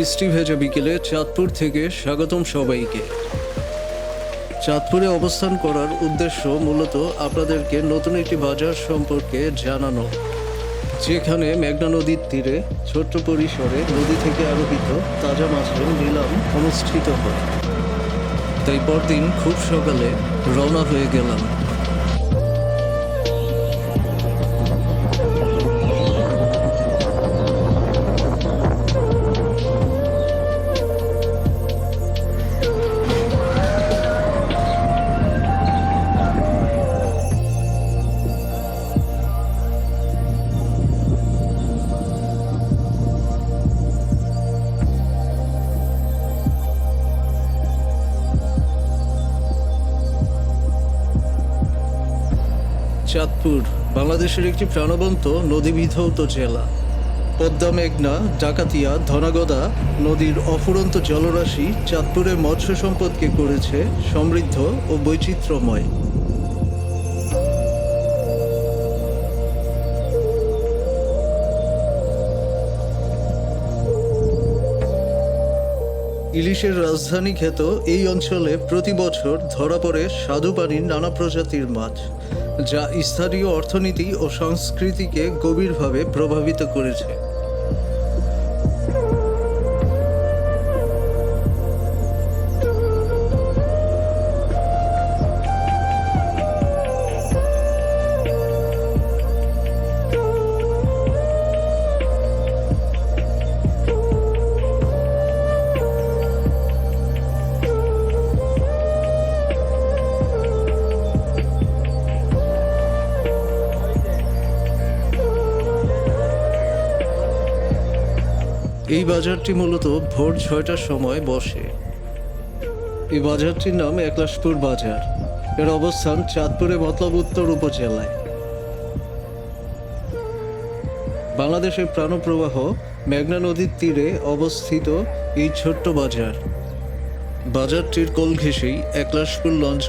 বৃষ্টি ভেজা বিকেলে চাঁদপুর থেকে স্বাগতম সবাইকে। চাঁদপুরে অবস্থান করার উদ্দেশ্য মূলত আপনাদেরকে নতুন একটি বাজার সম্পর্কে জানানো। যেখানে মেঘনা নদীর তীরে ছোট্ট পরিসরে নদী থেকে আরোহিত তাজা মাছের নিলাম অনুষ্ঠিত হয়। তাই পরদিন খুব সকালে রওনা হয়ে গেলাম। বাংলাদেশের একটি প্রাণবন্ত নদীবিধৌত জেলা। পদ্মা মেঘনা, ডাকাতিয়া, ধনাগদা নদীর অফুরন্ত জলরাশি চাঁদপুরের মৎস্য সম্পদকে করেছে সমৃদ্ধ ও বৈচিত্র্যময়। ইলিশের রাজধানী খ্যাত এই অঞ্চলে প্রতি বছর ধরা পড়ে স্বাদু পানির নানা প্রজাতির মাছ। যা স্থানীয় অর্থনীতি ও সংস্কৃতিকে গভীরভাবে প্রভাবিত করেছে। এই বাজারটি মূলত ভোর ছয়টার সময় বসে। এই বাজারটির নাম একলাশপুর বাজার। এর অবস্থান চাঁদপুরে মতলব উত্তর উপজেলায়। বাংলাদেশের প্রাণপ্রবাহ মেঘনা নদীর তীরে অবস্থিত এই ছোট্ট বাজার। বাজারটির কোল ঘেঁষেই একলাশপুর লঞ্চ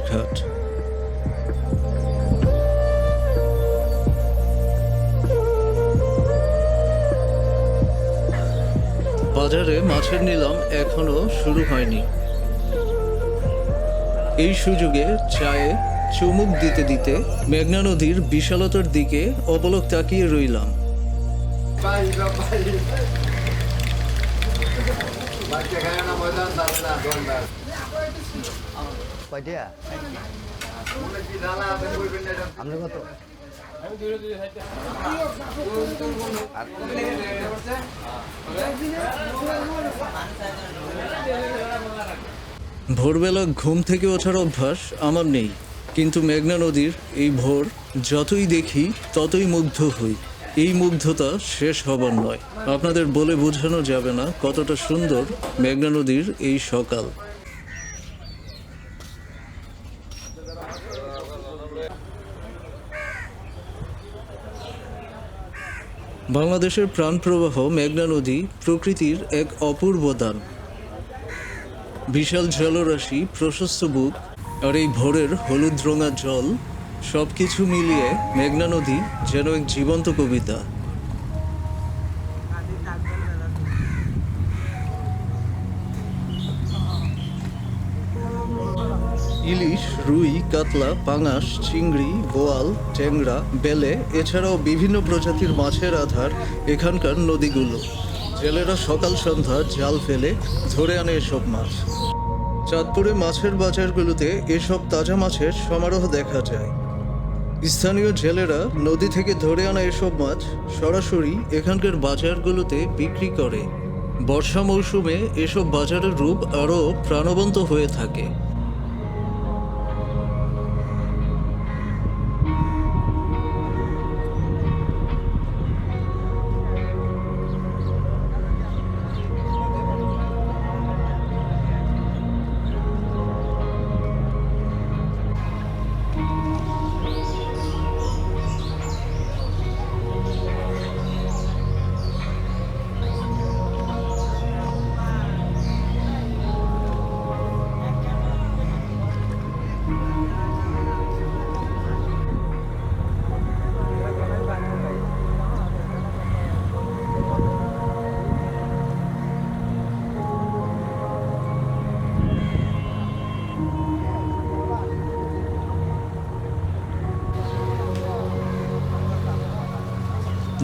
বাজারে মাছের নিলাম এখনও শুরু হয়নি। এই সুযোগে চায়ে চুমুক দিতে দিতে মেঘনা নদীর বিশালতার দিকে অবলোক তাকিয়ে রইলাম। আপনার কত? ভোরবেলা ঘুম থেকে ওঠার অভ্যাস আমার নেই। কিন্তু মেঘনা নদীর এই ভোর যতই দেখি, ততই মুগ্ধ হই। এই মুগ্ধতা শেষ হবার নয়। আপনাদের বলে বোঝানো যাবে না কতটা সুন্দর মেঘনা নদীর এই সকাল। বাংলাদেশের প্রাণপ্রবাহ মেঘনা নদী প্রকৃতির এক অপূর্ব দান। বিশাল জলরাশি, প্রশস্ত বুক আর এই ভোরের হলুদ রঙা জল সব কিছু মিলিয়ে মেঘনা নদী যেন এক জীবন্ত কবিতা। ইলিশ, রুই, কাতলা, পাঙাশ, চিংড়ি, বোয়াল, ট্যাংরা, বেলে, এছাড়াও বিভিন্ন প্রজাতির মাছের আধার এখানকার নদীগুলো। জেলেরা সকাল সন্ধ্যা জাল ফেলে ধরে আনে এসব মাছ। চাঁদপুরে মাছের বাজারগুলোতে এসব তাজা মাছের সমারোহ দেখা যায়। স্থানীয় জেলেরা নদী থেকে ধরে আনা এসব মাছ সরাসরি এখানকার বাজারগুলোতে বিক্রি করে। বর্ষা মৌসুমে এসব বাজারের রূপ আরও প্রাণবন্ত হয়ে থাকে।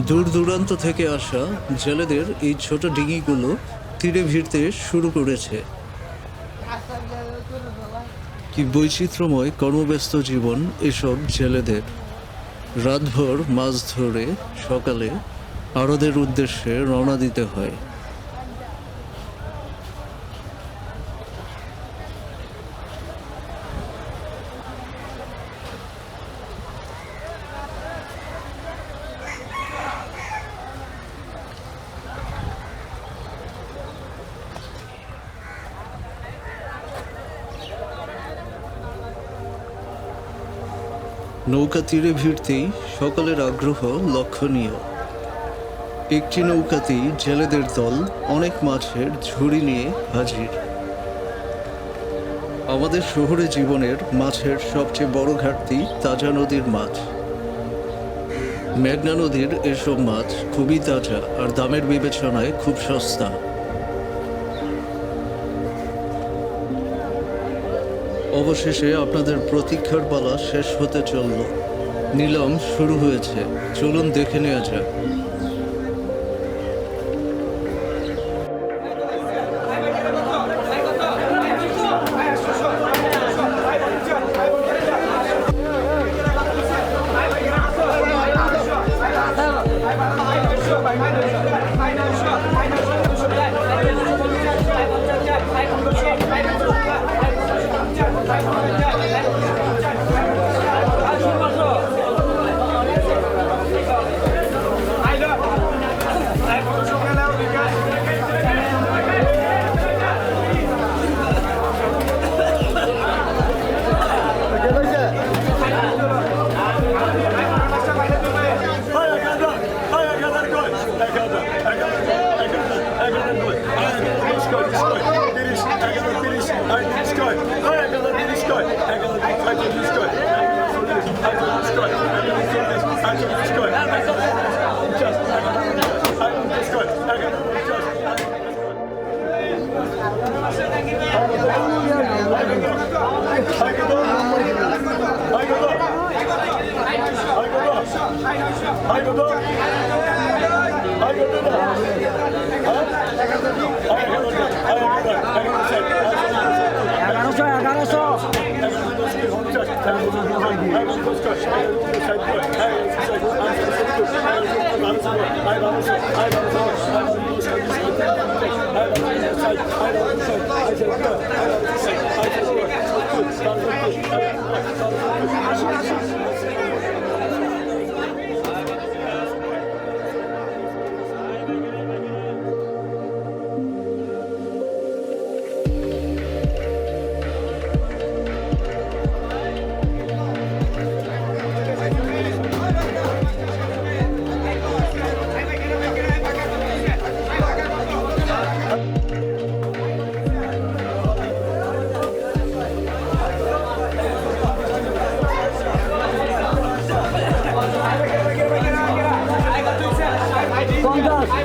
দূর দূরান্ত থেকে আসা জেলেদের এই ছোট ডিঙিগুলো তীরে ভিড়তে শুরু করেছে। কি বৈচিত্র্যময় কর্মব্যস্ত জীবন এসব জেলেদের। রাতভর মাছ ধরে সকালে আরদের উদ্দেশ্যে রওনা দিতে হয়। নৌকা তীরে ভিড়তেই সকলের আগ্রহ লক্ষণীয়। একটি নৌকাতেই জেলেদের দল অনেক মাছের ঝুড়ি নিয়ে হাজির। আমাদের শহরে জীবনের মাছের সবচেয়ে বড় ঘাটতি তাজা নদীর মাছ। মেঘনা নদীর এসব মাছ খুবই তাজা আর দামের বিবেচনায় খুব সস্তা। অবশেষে আপনাদের প্রতীক্ষার পালা শেষ হতে চলল। নিলাম শুরু হয়েছে। চলুন দেখে নেওয়া যাক।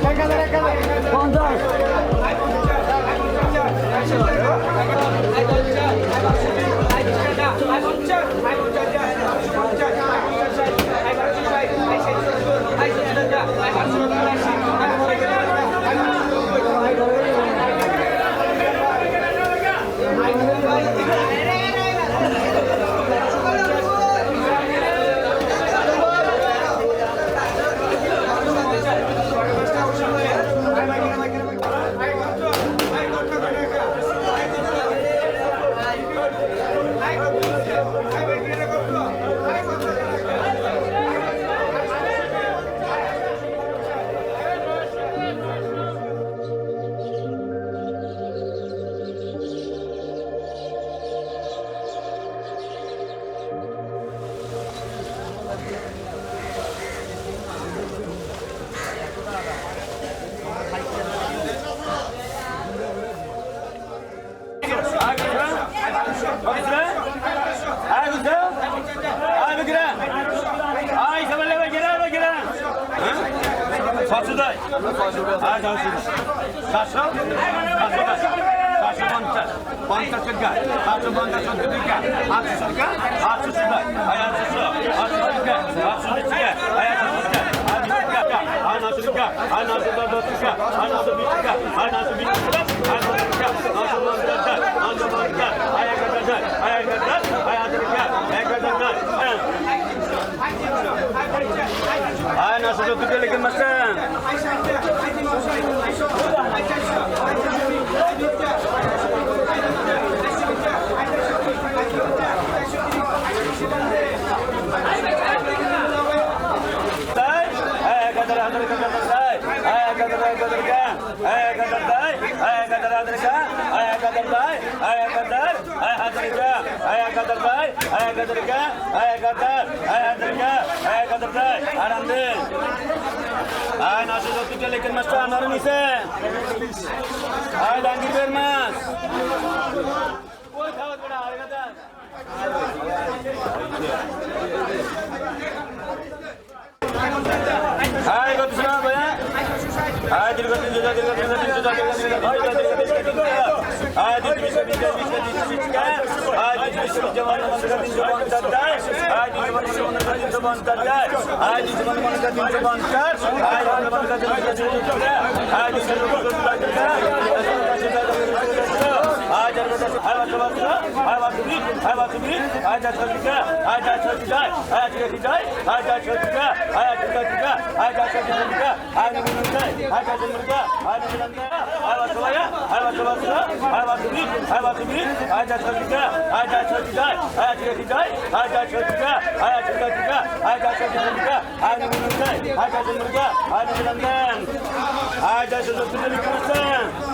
পঞ্চাশ পঞ্চাশ Aynen, nasıl tutuyor ki mesela? aya kadar day, aya kadar adrika, aya kadar day, aya kadar, aya adrika, aya kadar day, aya kadrika, aya kadar, aya adrika, aya kadar day, arandi. Ay nasıl tuttu gelikin mesle anarın ise. Ay dangir vermez. Oy kavak bana harikadan. Hai, kau tu senang apa ya? Hai, jadi kau tu sudah, jadi kau tu sudah, jadi sudah, jadi sudah. Hai, jadi kau tu sudah. Hai, jadi bisa bisa bisa bisa bisa. Hai, jadi bisa bisa mana mana kau tinggal bantar. Hai, jadi mana mana kau tinggal bantar. Hai, jadi mana mana kau tinggal bantar. Hai, jadi mana mana kau tinggal bantar. Hai, jadi mana mana kau tinggal bantar hayvatı basına, hayvatı büyük, hayvatı büyük, hayda çocukla, hayda çocukla, hayatı çocukla, hayda çocukla, hayatı çocukla, hayda çocukla, hayda çocukla, hayda çocukla, hayda çocukla, hayvatı baya, hayvatı basına, hayvatı büyük, hayvatı büyük, hayda çocukla, hayda çocukla, hayatı çocukla, hayda çocukla, hayatı çocukla, hayda çocukla, hayda çocukla, hayda çocukla, hayda çocukla, hayda çocukla, hayda çocukla, hayda çocukla,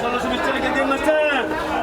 ষোলোশো বিশ চল্লিশ দিন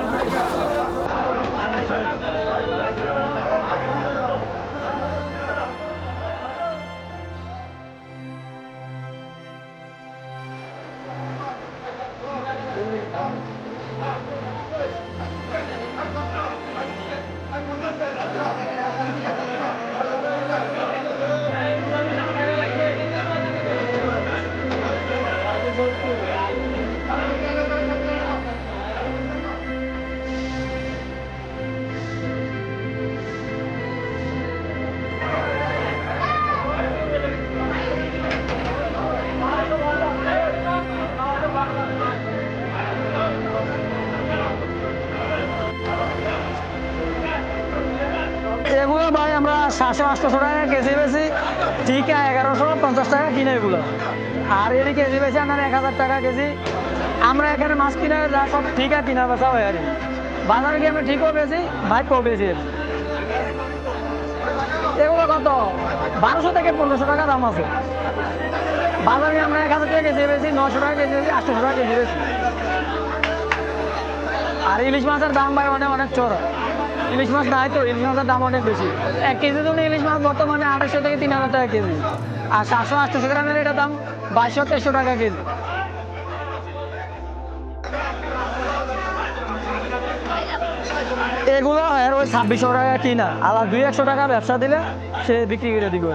সাতশো আটশোশো টাকা KG বেশি ঠিক এগারোশো, পঞ্চাশ টাকা কিনে এগুলো। আর এটি কেজি বেশি আপনার এক হাজার টাকা কেজি। আমরা এখানে মাছ কিনে, যা সব ঠিক আছে কিনা বেচা হয় আর বাজারে গিয়ে আমরা ঠিকও বেশি ভাইকেও বেশি এগুলো কত? বারোশো থেকে পনেরোশো টাকা দাম আছে। বাজারে আমরা এক হাজার টাকা কেজি বেশি নশো টাকা কেজি বেশি আটশোশো টাকা কেজি বেশি আর ইলিশ মাছের দাম ভাই অনেক অনেক চড়া। ইলিশ মাছ নাই তো, ইলিশ মাছের দাম অনেক বেশি। এক কেজি জন্য ইলিশ মাছ বর্তমানে আড়াইশো থেকে তিন হাজার টাকা কেজি। আর সাতশো আটশো গ্রামের এটা দাম বাইশশো, তেইশশো টাকা কেজি। এগুলো ওই ছাব্বিশশো টাকা কিনা। আবার দুই একশো টাকা ব্যবসা দিলে সে বিক্রি করে দিবে।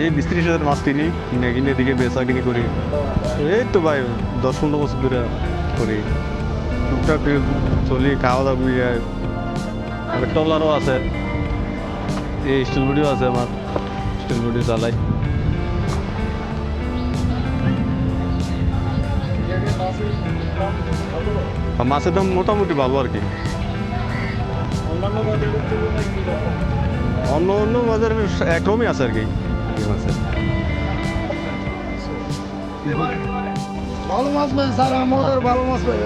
এই বিশ ত্রিশ হাজার মাছ কিনি, কিনে কিনে, এদিকে বেচা কিনি করি। এই তো ভাই, দশ পনেরো বছর ধরে করি। টুকটাক চলি, খাওয়া দাওয়া করি টলারও আছে। এই স্টিল বডিও আছে আমার। স্টিল বডি চালাই। মাছের দাম মোটামুটি ভালো আর কি। অন্য অন্য বাজার একরকমই আছে আর কি এই মাছের। ভালো মাছ পাই স্যার আমাদের ভালো মাছ পাই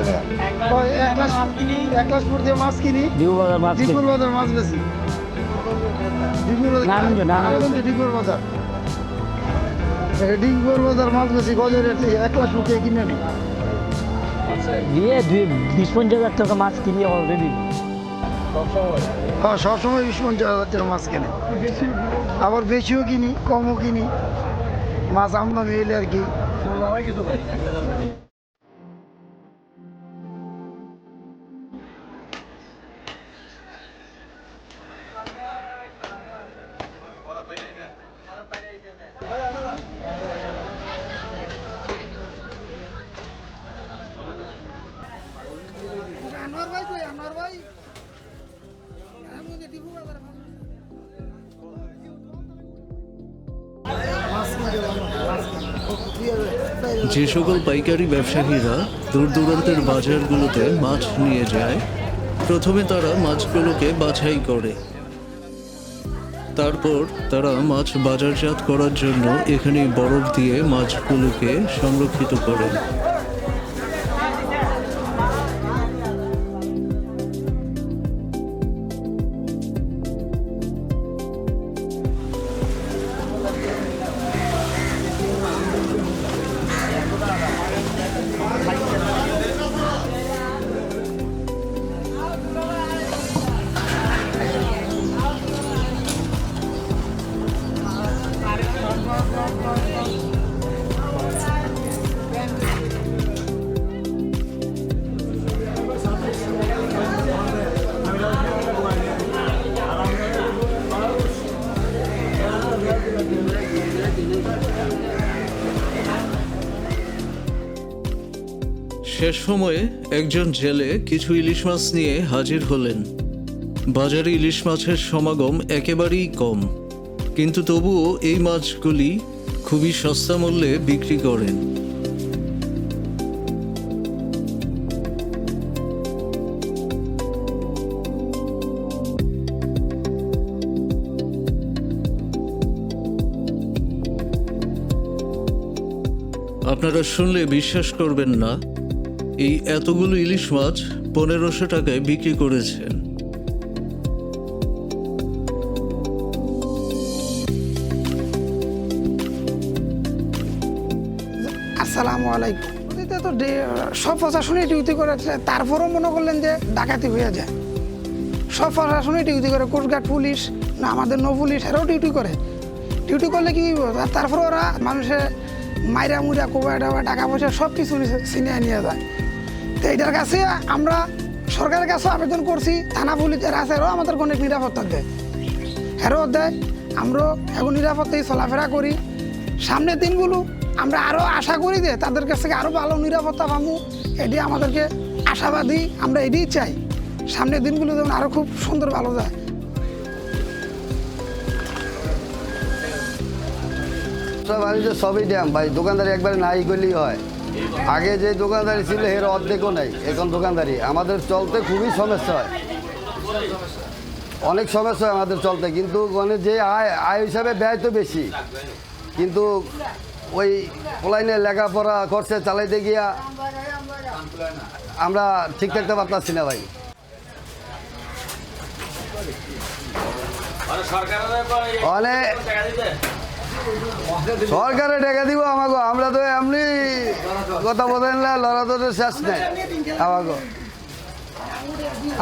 এক লাখ ফুট দিয়ে মাছ কিনি। ডিউ বাজার মাছ ডিপুর বাজার মাছ বেশি। ডিপুর। বাজার ডিপুর বাজার। মাছ বেশি গজের রেট এক লাখ ফুট দিয়ে কিনে নি। বিশ পঞ্চাশ হাজার মাছ কিনি অলরেডি হ্যাঁ সবসময় বিশ পঞ্চাশ মাছ কিনে। আবার বেশিও কিনি, কমও কিনি। মাছ আমদানি এলে আর কি। যে সকল পাইকারি ব্যবসায়ীরা দূর দূরান্তের বাজারগুলোতে মাছ নিয়ে যায়, প্রথমে তারা মাছগুলোকে বাছাই করে। তারপর তারা মাছ বাজারজাত করার জন্য এখানে বরফ দিয়ে মাছগুলোকে সংরক্ষিত করেন। সময়ে একজন জেলে কিছু ইলিশ মাছ নিয়ে হাজির হলেন। বাজারে ইলিশ মাছের সমাগম একেবারেই কম। কিন্তু তবুও এই মাছগুলি খুবই সস্তা মূল্যে বিক্রি করেন। আপনারা শুনলে বিশ্বাস করবেন না এই এতগুলো ইলিশ মাছ পনেরোশো টাকায় বিক্রি করেছেন। আসসালামু আলাইকুম। তো সব প্রশাসনই ডিউটি করে তারপরও মনে করলেন যে ডাকাতি হয়ে যায়। সব প্রশাসনই ডিউটি করে কোস্টগার্ড পুলিশ, না আমাদের নৌ পুলিশ, এরাও ডিউটি করে। ডিউটি করলে কি তারপরে ওরা মানুষের মাইরা মুইরা কোবা টাকা পয়সা সব কিছু ছিনিয়ে নিয়ে যায়। তো এটার কাছে আমরা সরকারের কাছেও আবেদন করছি, থানা পুলিশ এরাও আমাদের অনেক নিরাপত্তা দেয়। এরাও দেয় আমরা এখন নিরাপত্তায় চলাফেরা করি। সামনের দিনগুলো আমরা আরও আশা করি যে তাদের কাছ থেকে আরও ভালো নিরাপত্তা পাবো, এটি আমাদেরকে আশাবাদী, আমরা এটাই চাই। সামনের দিনগুলো যেমন আরও খুব সুন্দর ভালো যায়। ব্যবসা বাণিজ্য সবই ড্যাম ভাই, দোকানদারি একবারে নাই করলেই হয়। আগে যে দোকানদারি ছিল এর অর্ধেকও নাই। এখন দোকানদারি। আমাদের চলতে খুবই সমস্যা হয়। অনেক সমস্যা হয় আমাদের চলতে কিন্তু মানে যে আয় আয় হিসাবে ব্যয় তো বেশি। কিন্তু ওই অনলাইনে লেখাপড়া খরচে চালাইতে গিয়া আমরা ঠিক থাকতে পারতাছি না ভাই। অনেক সরকারে টাকা দিব আমাকে আমরা তো এমনি কথা বলেন লড়া তো শেষ নেই আমাকে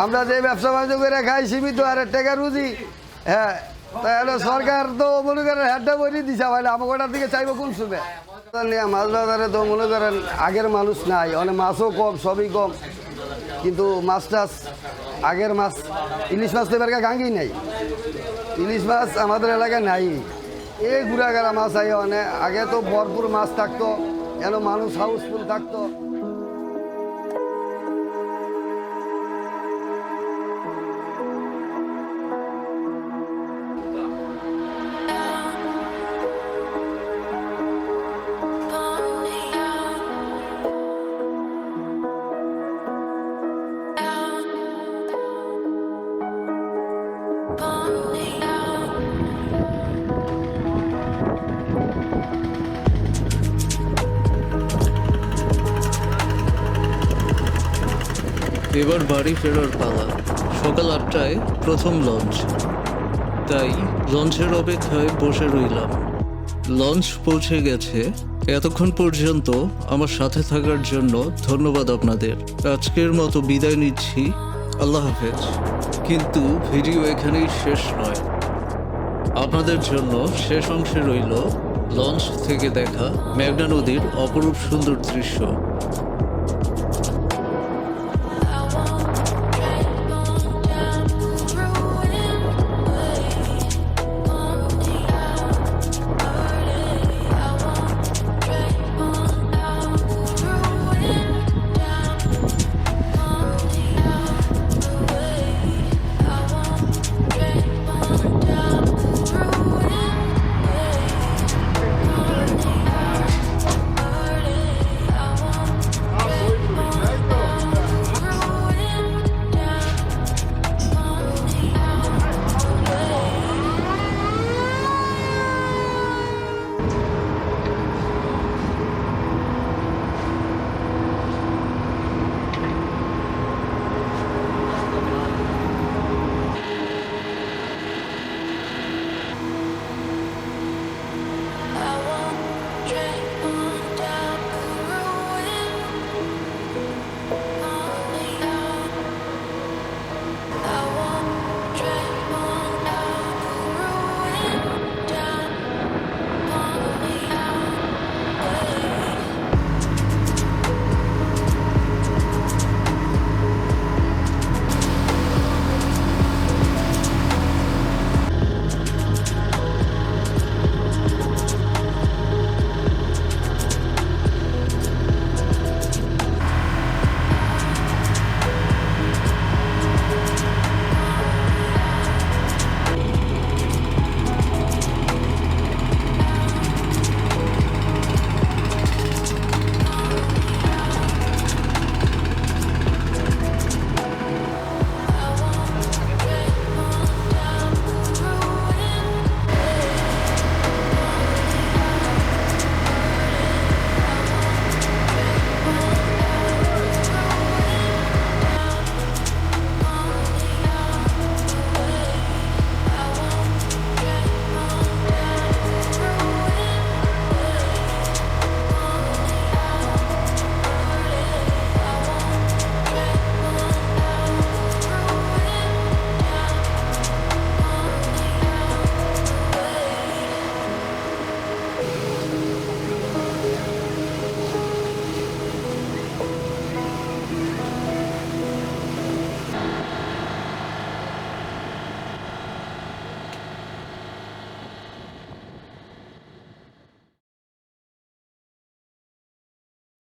আমরা যে ব্যবসা বাণিজ্য করে খাই, সীমিত আর টাকা রুজি। হ্যাঁ তাহলে সরকার তো মনে করেন হ্যাডটা বই দিছে ভাই আমাকে ওটার দিকে চাইব কোন শুনে মাছ বাজারে তো মনে করেন আগের মানুষ নাই, অনেক মাছও কম, সবই কম। কিন্তু মাছ টাছ, আগের মাছ, ইলিশ মাছ তো এবার গাঙ্গি নাই। ইলিশ মাছ আমাদের এলাকায় নাই। এই গেলা মাছ অনেক আগে তো ভরপুর মাছ থাকতো যেন মানুষ হাউসফুল থাকতো। বাড়ি ফেরার পালা। সকাল আটটায় প্রথম লঞ্চ। তাই লঞ্চের অপেক্ষায় বসে রইলাম। লঞ্চ পৌঁছে গেছে। এতক্ষণ পর্যন্ত আমার সাথে থাকার জন্য ধন্যবাদ আপনাদের। আজকের মতো বিদায় নিচ্ছি। আল্লাহ হাফেজ। কিন্তু ভিডিও এখানেই শেষ নয়। আপনাদের জন্য শেষ অংশে রইল লঞ্চ থেকে দেখা মেঘনা নদীর অপরূপ সুন্দর দৃশ্য।